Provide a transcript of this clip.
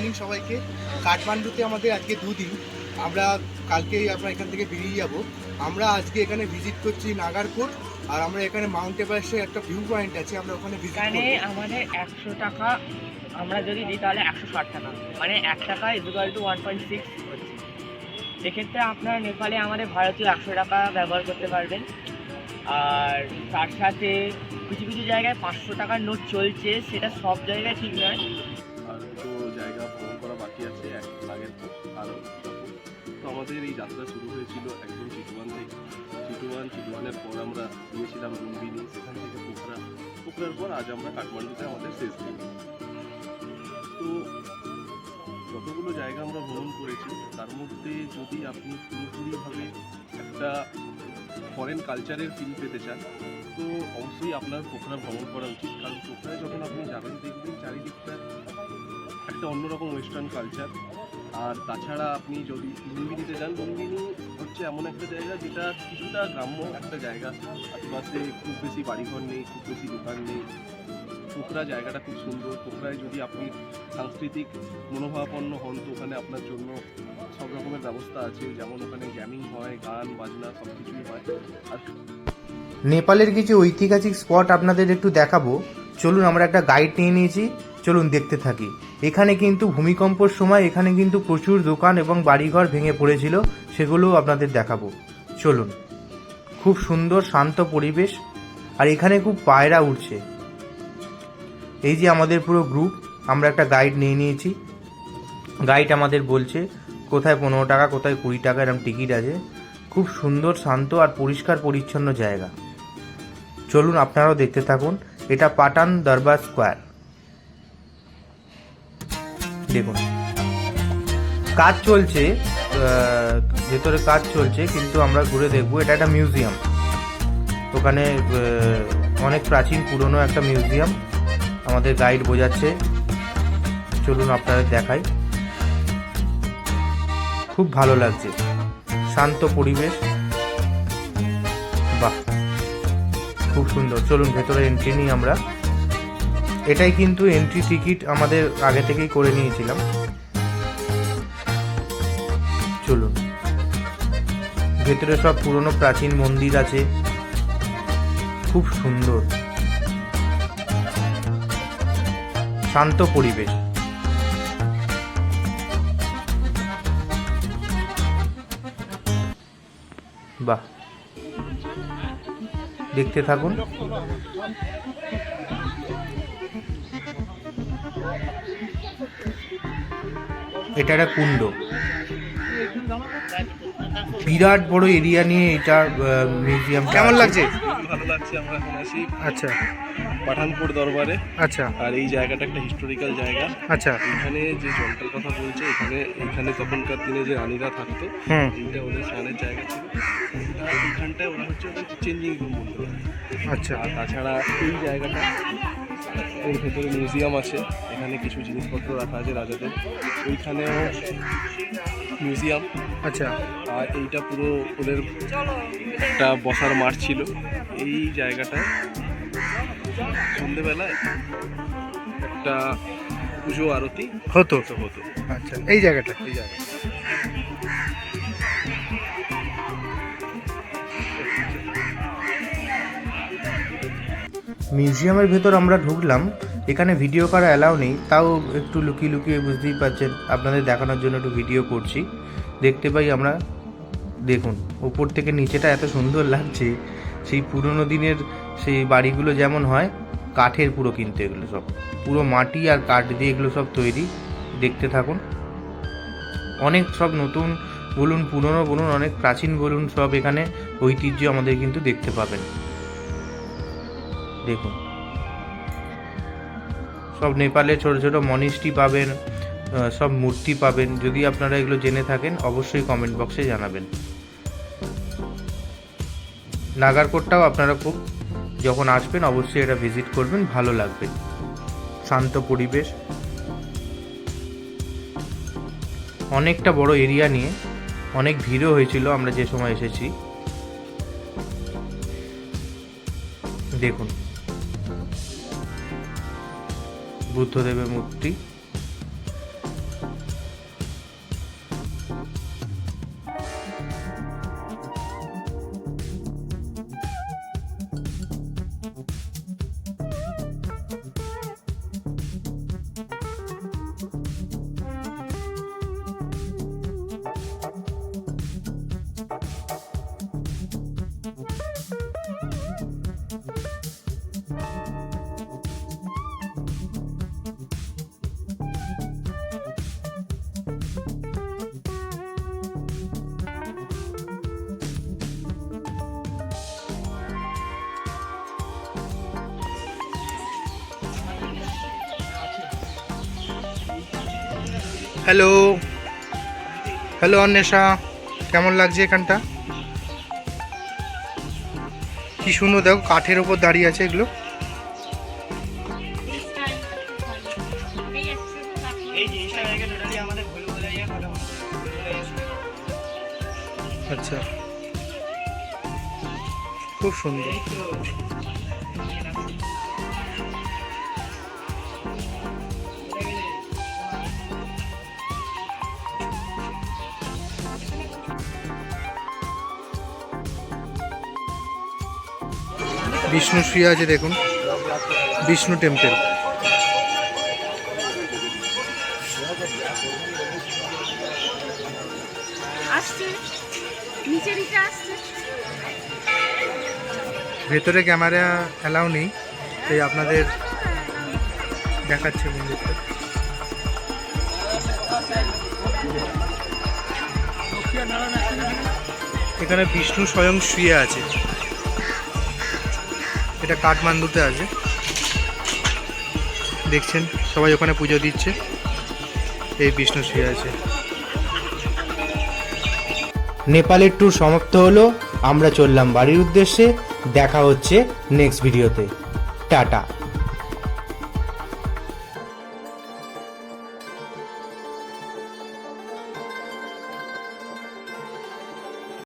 Morning সবাইকে। কাঠমান্ডুতে আমাদের আজকে দুদিন। আমরা কালকেই আমরা এখান থেকে বেরিয়ে যাব। আমরা আজকে এখানে ভিজিট করছি নাগারকোট আর আমরা এখানে মাউন্ট এভারেস্টের একটা ভিউ পয়েন্ট আছে আমরা ওখানে ভিজিট আমাদের একশো টাকা আমরা যদি দিই তাহলে একশো ষাট টাকা। মানে এক টাকা is equal to one point six হচ্ছে। সেক্ষেত্রে আপনারা নেপালে আমাদের ভারতীয় একশো টাকা ব্যবহার করতে পারবেন। আর তার সাথে কিছু কিছু জায়গায় পাঁচশো টাকার নোট চলছে সেটা সব জায়গায় ঠিক নয়। আরও তো আমাদের এই যাত্রা শুরু হয়েছিল একদম চিটুয়ান থেকে। চিটুয়ান, চিটুয়ানের পর আমরা গিয়েছিলাম লুম্বিনি, সেখান থেকে পোখরা। পোখরার পর আজ আমরা কাঠমান্ডুতে আমাদের শেষ দিন। তো যতগুলো জায়গা আমরা ভ্রমণ করেছি, তার মধ্যে যদি আপনি পুরোপুরিভাবে একটা ফরেন কালচারের ফিল পেতে চান, তো অবশ্যই আপনার পোখরা ভ্রমণ করা উচিত। কারণ পোখরায় যখন আপনি যাবেন, দেখবেন চারিদিকটা একটা অন্যরকম ওয়েস্টার্ন কালচার আর তাছাড়া আপনি যদি লুম্বিনিতে যান লুম্বিনি হচ্ছে এমন একটা জায়গা যেটা কিছুটা গ্রাম্য একটা জায়গা। আশেপাশে খুব বেশি বাড়িঘর নেই, খুব বেশি দোকান নেই। পোখরা জায়গাটা খুব সুন্দর। পোখরায় যদি আপনি সাংস্কৃতিক মনোভাবাপন্ন হন, তো ওখানে আপনার জন্য সব রকমের ব্যবস্থা আছে। যেমন ওখানে জ্যামিং হয়, গান, বাজনা সব কিছুই হয়। আর নেপালের কিছু ঐতিহাসিক স্পট আপনাদের একটু দেখাবো। চলুন, আমরা একটা গাইড নিয়ে নিয়েছি। চলুন দেখতে থাকি। এখানে কিন্তু ভূমিকম্পর সময় এখানে কিন্তু প্রচুর দোকান এবং বাড়িঘর ভেঙে পড়েছিল, সেগুলোও আপনাদের দেখাবো। চলুন। খুব সুন্দর, শান্ত পরিবেশ, আর এখানে খুব পায়রা উঠছে এই যে আমাদের পুরো গ্রুপ আমরা একটা গাইড নিয়ে নিয়েছি। গাইড আমাদের বলছে, কোথায় পনেরো টাকা, কোথায় কুড়ি টাকা, এরকম টিকিট আছে। খুব সুন্দর, শান্ত আর পরিষ্কার, পরিচ্ছন্ন জায়গা। চলুন, আপনারাও দেখতে থাকুন। এটা পাটান দরবার স্কোয়ার দেখুন। কাজ চলছে ভেতরে কাজ চলছে, কিন্তু আমরা ঘুরে দেখব, এটা একটা মিউজিয়াম। ওখানে অনেক প্রাচীন, পুরনো একটা মিউজিয়াম আমাদের গাইড বোঝাচ্ছে। চলুন আপনাদের দেখাই। খুব ভালো লাগছে। শান্ত পরিবেশ। বাহ, খুব সুন্দর। চলুন, ভেতরে এন্ট্রি নিই আমরা। এটাই কিন্তু এন্ট্রি টিকিট আমাদের আগে থেকেই করে নিয়েছিলাম। চলুন। ভেতরে সব পুরনো প্রাচীন মন্দির আছে। খুব সুন্দর। শান্ত পরিবেশ। বাহ। দেখতে থাকুন। এটা একটা কুণ্ড। বিরাট বড় এরিয়া নিয়ে এটা মিউজিয়াম কেমন লাগছে? ভালো লাগছে আমরা এখন আছি আচ্ছা। পাঠানপুর দরবারে। আচ্ছা। আর এই জায়গাটা একটা হিস্টোরিক্যাল জায়গা। আচ্ছা। এখানে যে জলটার কথা বলছে এখানে এখানে তখনকার দিনে যে রানীরা থাকতো হুম। এইটা ওদের স্নানের জায়গা ছিল। আর এইখানটায় ওরা হচ্ছে ওদের চেঞ্জিং রুম বলতে আচ্ছা। আর তাছাড়া এই জায়গাটা এর ভেতরে মিউজিয়াম আছে এখানে কিছু জিনিসপত্র রাখা আছে রাজাদের। ওইখানেও মিউজিয়াম। আচ্ছা। আর এইটা পুরো ওদের একটা বসার মাঠ ছিল। এই জায়গাটায় সন্ধেবেলায় একটা পুজো আরতি হতো। হতো। আচ্ছা এই জায়গাটা? এই জায়গা মিউজিয়ামের ভেতর আমরা ঢুকলাম, এখানে ভিডিও করা অ্যালাউ নেই, তাও একটু লুকিয়ে লুকিয়ে বুঝতেই পারছেন, আপনাদের দেখানোর জন্য একটু ভিডিও করছি। দেখতে পাই আমরা, দেখুন, উপর থেকে নিচেটা এত সুন্দর লাগছে, সেই পুরনো দিনের সেই বাড়িগুলো যেমন হয়, কাঠের পুরো কিন্তু এগুলো সব। পুরো মাটি আর কাঠ দিয়ে এগুলো সব তৈরি, দেখতে থাকুন। অনেক সব নতুন বলুন, পুরনো বলুন, অনেক প্রাচীন বলুন, সব এখানে ঐতিহ্য আমাদের কিন্তু দেখতে পাবেন। দেখুন। সব নেপালে ছোট ছোট মনিষ্টি পাবেন সব মূর্তি পাবেন। যদি আপনারা এগুলো জেনে থাকেন, অবশ্যই কমেন্ট বক্সে জানাবেন। নাগারকোটটাও আপনারা খুব যখন আসবেন, অবশ্যই এটা ভিজিট করবেন, ভালো লাগবে। শান্ত পরিবেশ। অনেকটা বড় এরিয়া নিয়ে অনেক ভিড়ও হয়েছিল, আমরা যে সময় এসেছি। দেখুন। বুদ্ধদেবের মূর্তি। হ্যালো হ্যালো অন্বেষা কেমন লাগছে এখানটা? কি সুন্দর, দেখো, কাঠের ওপর দাঁড়িয়ে আছে এগুলো। আচ্ছা। খুব সুন্দর। বিষ্ণু শ্রী আছে দেখুন। বিষ্ণু টেম্পল ভেতরে ক্যামেরা অ্যালাউ নেই তাই আপনাদের দেখাচ্ছে মন্দিরটা। এখানে বিষ্ণু স্বয়ং শুয়ে আছে। এটা কাঠমান্ডুতে আছে। দেখছেন, সবাই ওখানে পুজো দিচ্ছে। এই বিষ্ণু শুয়ে আছে। নেপালের ট্যুর সমাপ্ত হলো, আমরা চললাম বাড়ির উদ্দেশ্যে, দেখা হচ্ছে নেক্সট ভিডিওতে টাটা।